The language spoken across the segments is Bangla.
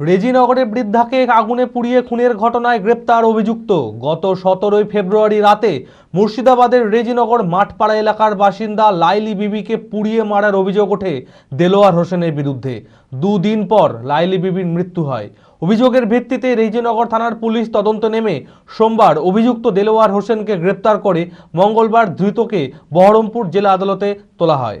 রেজিনগরে বৃদ্ধাকে আগুনে পুড়িয়ে খুনের ঘটনায় গ্রেপ্তার অভিযুক্ত। গত সতেরোই ফেব্রুয়ারি রাতে মুর্শিদাবাদের রেজিনগর মাঠপাড়া এলাকার বাসিন্দা লাইলি বিবিকে পুড়িয়ে মারার অভিযোগ ওঠে দেলোয়ার হোসেনের বিরুদ্ধে। দুদিন পর লাইলি বিবির মৃত্যু হয়। অভিযোগের ভিত্তিতে রেজিনগর থানার পুলিশ তদন্ত নেমে সোমবার অভিযুক্ত দেলোয়ার হোসেনকে গ্রেপ্তার করে মঙ্গলবার ধৃতকে বহরমপুর জেলা আদালতে তোলা হয়।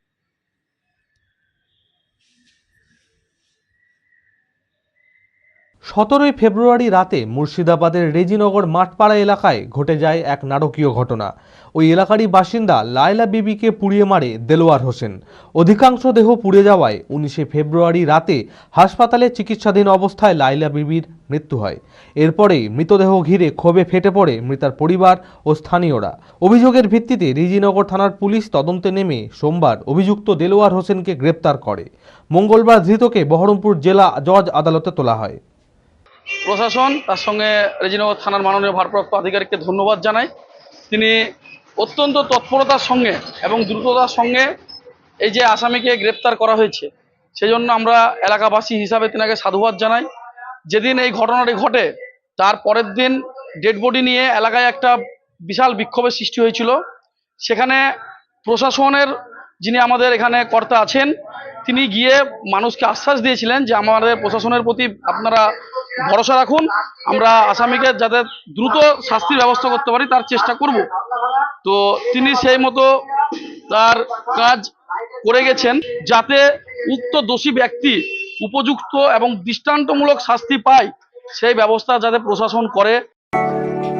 সতেরোই ফেব্রুয়ারি রাতে মুর্শিদাবাদের রেজিনগর মাঠপাড়া এলাকায় ঘটে যায় এক নারকীয় ঘটনা। ওই এলাকারই বাসিন্দা লায়লা বিবিকে পুড়িয়ে মারে দেলোয়ার হোসেন। অধিকাংশ দেহ পুড়ে যাওয়ায় উনিশে ফেব্রুয়ারি রাতে হাসপাতালে চিকিৎসাধীন অবস্থায় লায়লা বিবির মৃত্যু হয়। এরপরেই মৃতদেহ ঘিরে ক্ষোভে ফেটে পড়ে মৃতার পরিবার ও স্থানীয়রা। অভিযোগের ভিত্তিতে রিজিনগর থানার পুলিশ তদন্তে নেমে সোমবার অভিযুক্ত দেলোয়ার হোসেনকে গ্রেপ্তার করে। মঙ্গলবার ধৃতকে বহরমপুর জেলা জজ আদালতে তোলা হয়। প্রশাসন, তার সঙ্গে রেজিনগর থানার মাননীয় ভারপ্রাপ্ত আধিকারিককে ধন্যবাদ জানাই। তিনি অত্যন্ত তৎপরতার সঙ্গে এবং দ্রুততার সঙ্গে এই যে আসামিকে গ্রেপ্তার করা হয়েছে সেই জন্য আমরা এলাকাবাসী হিসাবে তেনাকে সাধুবাদ জানাই। যেদিন এই ঘটনাটি ঘটে, তার পরের দিন ডেড বডি নিয়ে এলাকায় একটা বিশাল বিক্ষোভের সৃষ্টি হয়েছিল। সেখানে প্রশাসনের যিনি আমাদের এখানে কর্তা আছেন, তিনি গিয়ে মানুষকে আশ্বাস দিয়েছিলেন যে আমাদের প্রশাসনের প্রতি আপনারা ভরসা রাখুন, আমরা আসামিকে যাতে দ্রুত শাস্তির ব্যবস্থা করতে পারি, তার চেষ্টা করব। তো তিনি সেই মতো তার কাজ করে গেছেন, যাতে উক্ত দোষী ব্যক্তি উপযুক্ত এবং দৃষ্টান্তমূলক শাস্তি পায়, সেই ব্যবস্থা যাতে প্রশাসন করে।